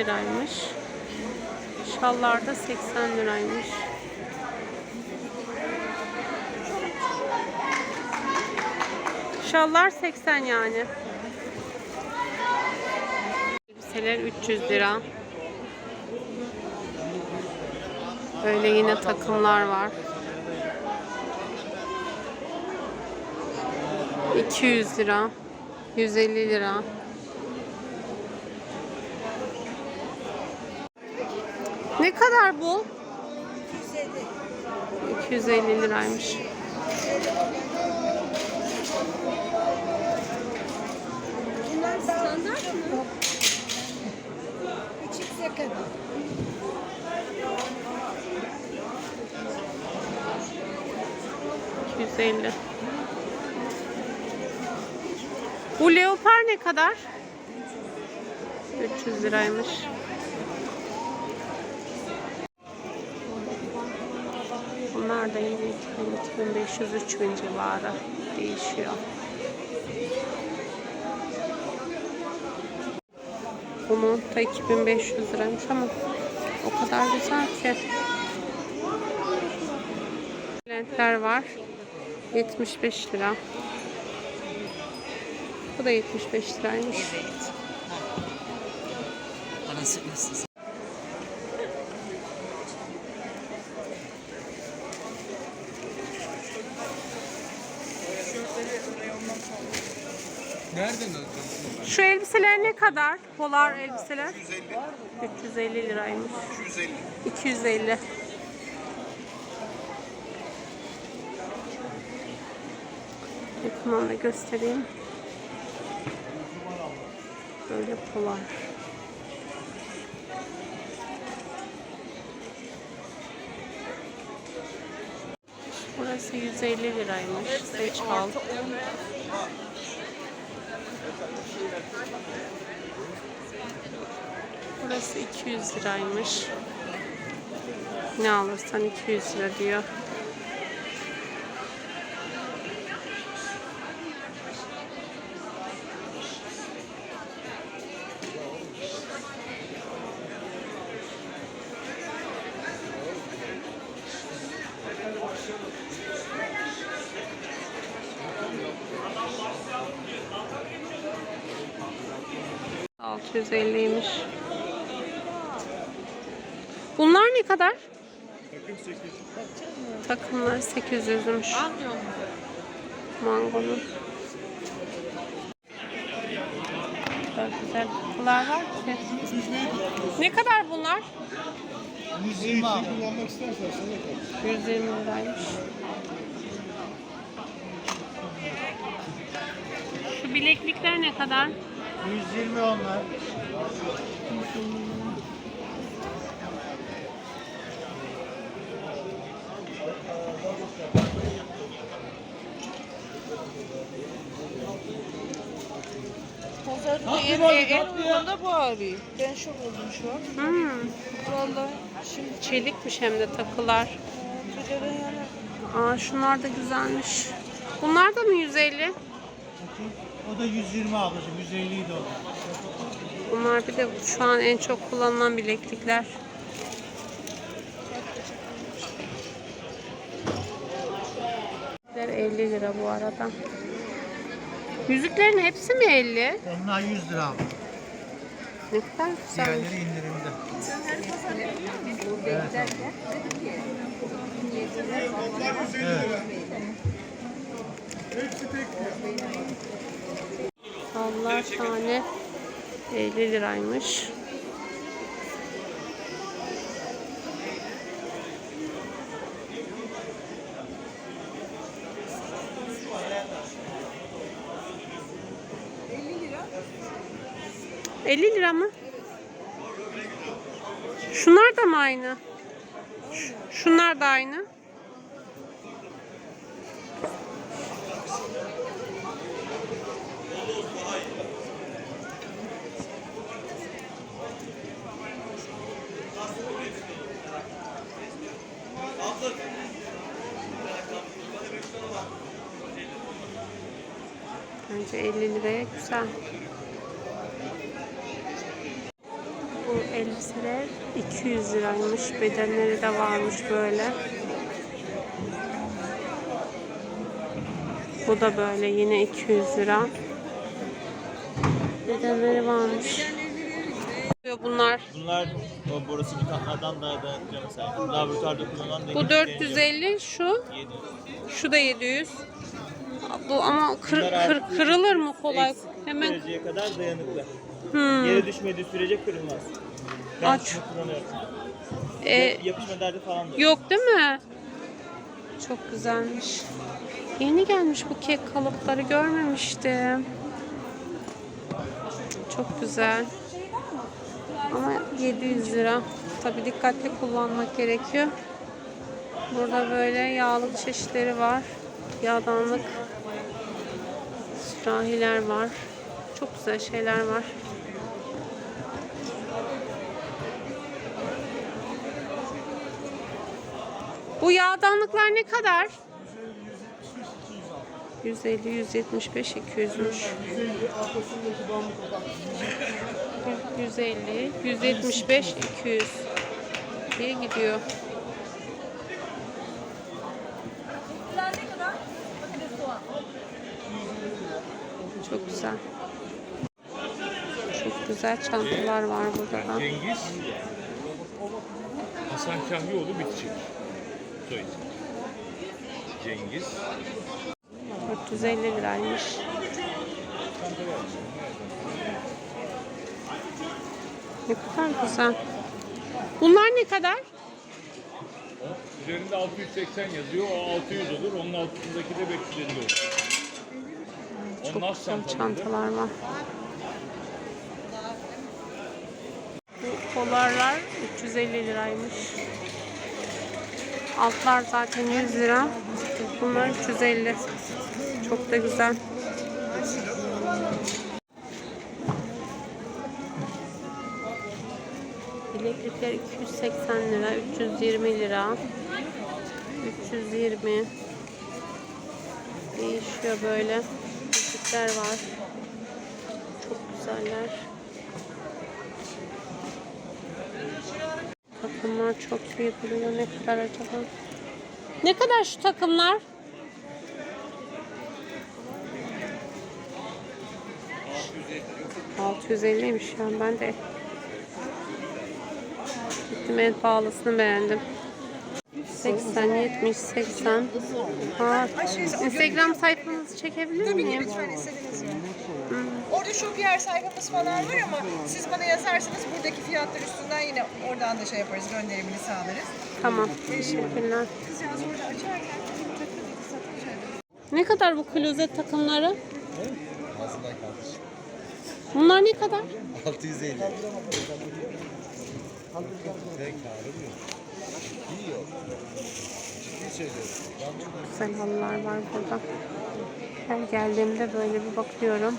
liraymış. Şallar da 80 liraymış. Şallar 80 yani. Elbiseler 300 lira. Böyle yine takımlar var. 200 lira. 150 lira. Ne kadar bu? 250 liraymış. Bunlar standart mı? Küçükse kadar. %50. Bu leopar ne kadar? 300 liraymış. Bunlar da yine 2000, 2500, 3000 civarı değişiyor. Bunun da 2500 liraymış ama o kadar güzel ki. Lentler var. 75 lira. Bu da 75 liraymış. Parası nasıl? Şu elbiseler ne kadar? Polar elbiseler? 350 liraymış. 250. 250. Yakından da göstereyim. Böyle polar. Burası 150 liraymış. Seç al. Burası 200 liraymış. Ne alırsan 200 lira diyor. Altı yüz elliymiş. Ne kadar? Takımlar 800'müş. Mangonun. Çok güzel takılar var ki. Ne kadar bunlar? 120 abi. kullanmak istersen sana 120 liraymış. Şu bileklikler ne kadar? 120 onlar. Pazarda en, en, en uygun da bu abi. Ben şu buldum şu an. Hmm, Vallahi şimdi çelikmiş hem de takılar. Aa şunlar da güzelmiş. Bunlar da mı 150? O da 120 ablacığım. 150 idi o. Bunlar bir de şu an en çok kullanılan bileklikler. Bileklikler 50 lira bu arada. Yüzüklerin hepsi mi 50? Onlar 100 lira abi. Ne kadar güzel. Diğerleri indirimde. Evet. Allah tane 50 liraymış. ...50 lira mı? Şunlar da mı aynı? Şunlar da aynı. Bence 50 liraya güzel. Bu elbiseler 200 liraymış. Bedenleri de varmış böyle. Bu da böyle yine 200 lira. Bedenleri varmış. Bunlar. Bunlar o borosili katlardan daha dayanıklı mesela. Laboratuvarda kullanılan Bu 450, şu 700. şu da 700. Bu ama kır, kır- kırılır mı kolay? Hemen kadar dayanıklı. Hmm. Yere düşmediği sürece kırılmaz. Ben Aç. kullanıyorum. E, Yapışma derdi falan da yok. Yok değil mi? Çok güzelmiş. Yeni gelmiş bu kek kalıpları görmemiştim. Çok güzel. Ama 700 lira. Tabi dikkatli kullanmak gerekiyor. Burada böyle yağlık çeşitleri var. Yağdanlık sürahiler var. Çok güzel şeyler var. Bu yağdanlıklar ne kadar? 150, 175, 200'müş. 150, 175, 200 diye gidiyor. Çok güzel. Çok güzel çantalar var burada da. Cengiz Hasan Kahyioğlu bitecek. Soy isim. Cengiz 450 liraymış. Ne kadar güzel. Bunlar ne kadar? üzerinde 680 yazıyor. O 600 olur. Onun altındaki de 550 olur. Çok Onlar güzel çantalar var. Bu polarlar 350 liraymış. Altlar zaten 100 lira. Bunlar 350. Çok da güzel. Bileklikler 280 lira, 320 lira. 320 Değişiyor böyle. Müzikler var. Çok güzeller. Takımlar çok iyi duruyor. Ne kadar acaba? Ne kadar şu takımlar? ...650'ymiş ya ben de... Gittim en pahalısını beğendim. 80, 70, 80. Ha, Instagram sayfanızı çekebilir miyim? Lütfen istediğiniz gibi. Orada Shopier sayfamız falan var ama siz bana yazarsanız buradaki fiyatlar üstünden yine oradan da şey yaparız, gönderimini sağlarız. Tamam. Teşekkürler. Orada açarken Ne kadar bu klozet takımları? Bunlar ne kadar? 650. Güzel halılar var burada. Her geldiğimde böyle bir bakıyorum.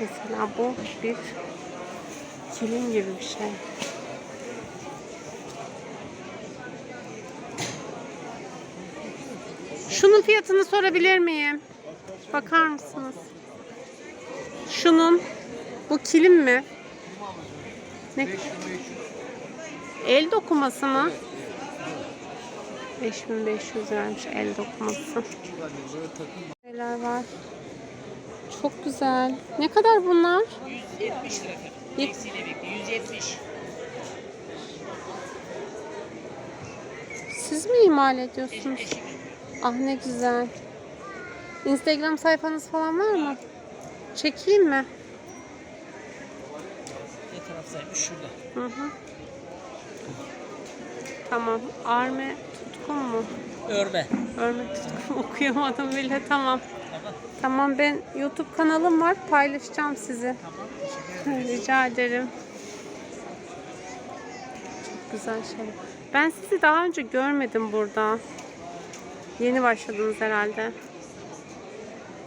Mesela bu bir kilim gibi bir şey. Şunun fiyatını sorabilir miyim? Bakar mısınız? Şunun bu kilim mi? Ne? El dokuması mı? 5500 liraymış el dokuması. Neler var? Çok güzel. Ne kadar bunlar? 170 lira. Eksiyle bekle 170. Siz mi imal ediyorsunuz? Eşim. Ah ne güzel. Instagram sayfanız falan var mı? Çekeyim mi? Ne taraftaymış? Şurada. Hı hı. Tamam. Arme tutkun mu? Örme. Örme tutkun okuyamadım bile. Tamam. Tamam. Tamam ben YouTube kanalım var. Paylaşacağım sizi. Tamam. Rica ederim. Çok güzel şey. Ben sizi daha önce görmedim burada. Yeni başladınız herhalde.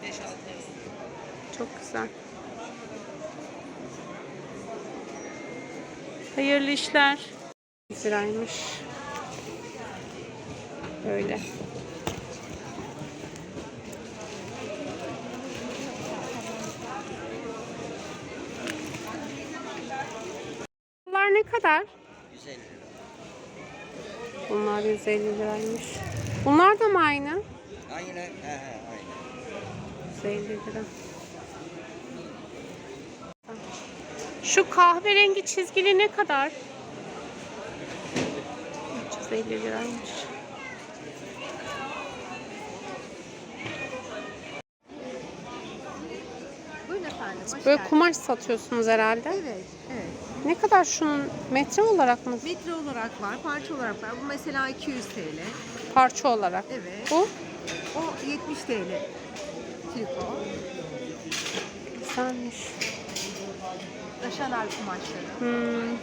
5 6 Çok güzel. Hayırlı işler. 100 Böyle. ne kadar? 150 lira. Bunlar 150 liraymış. Bunlar da mı aynı? Aynen. He he aynen. 150 lira. Şu kahverengi çizgili ne kadar? 350 liraymış. Böyle kumaş satıyorsunuz herhalde. Evet, evet. Ne kadar şunun metre olarak mı? Metre olarak var, parça olarak var. Bu mesela 200 TL. Parça olarak. Evet. Bu O 70 TL. Triko. güzelmiş. Chanel kumaşları. Hmm.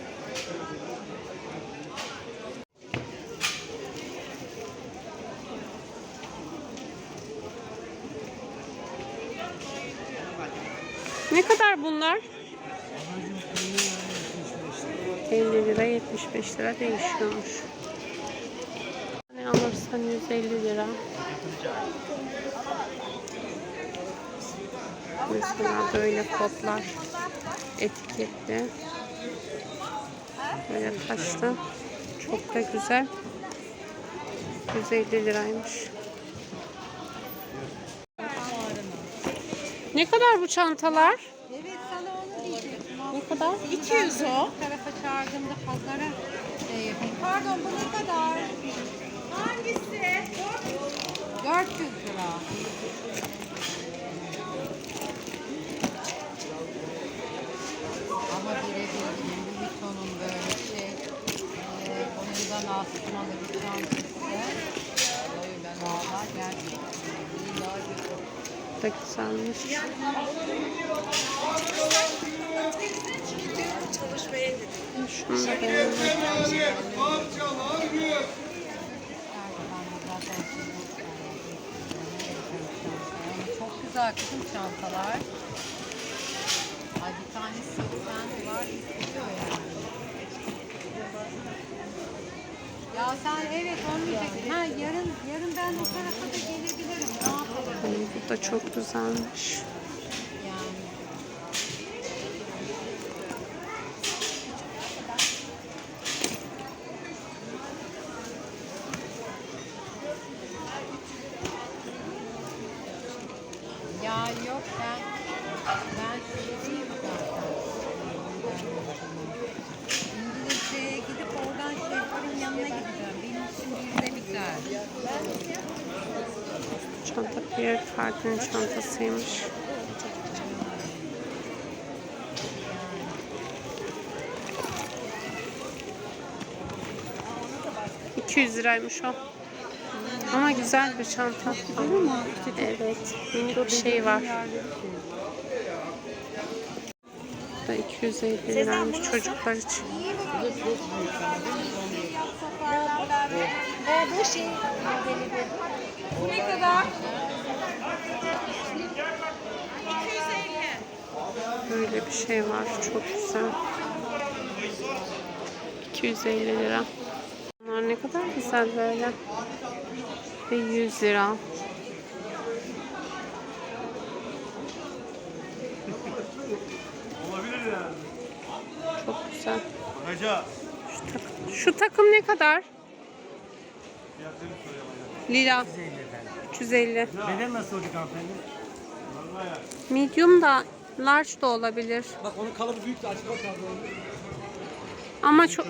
Ne kadar bunlar? 50 lira 75 lira değişiyormuş. Ne alırsan 150 lira. Mesela böyle kotlar etiketli. Böyle taşlı. Çok da güzel. 150 liraymış. Ne kadar bu çantalar? kadar? 200 o. Tarafa çağırdığımda pazara şey. Pardon bu ne kadar? Hangisi? 400 lira. Ama birebir yani bir tonun böyle şey. E, onundan asmalı bir çantası. Olayı ben valla gerçekten. Yıllar 80'miş çalışmaya gidiyor. Çok güzel kızım çantalar. Ay bir tane 80 dolar istiyor yani. Ya sen evet olmayacak. Ha yarın yarın ben o tarafa da gelebilirim. Ne yapalım? Bu da çok güzelmiş. Çanta Pierre Cardin çantasıymış. ...200 liraymış o. Ama güzel bir çanta. Evet. Minik bir şey var. Bu da 250 liraymış çocuklar için. Ne kadar? Böyle bir şey var. Çok güzel. 250 lira. Bunlar ne kadar güzel böyle. Ve 100 lira. Çok güzel. Şu, tak- şu takım ne kadar? Lira. 350. Beden nasıl olacak hanımefendi? Medium da large da olabilir. Bak onun kalıbı büyük de açık bak. Ama çok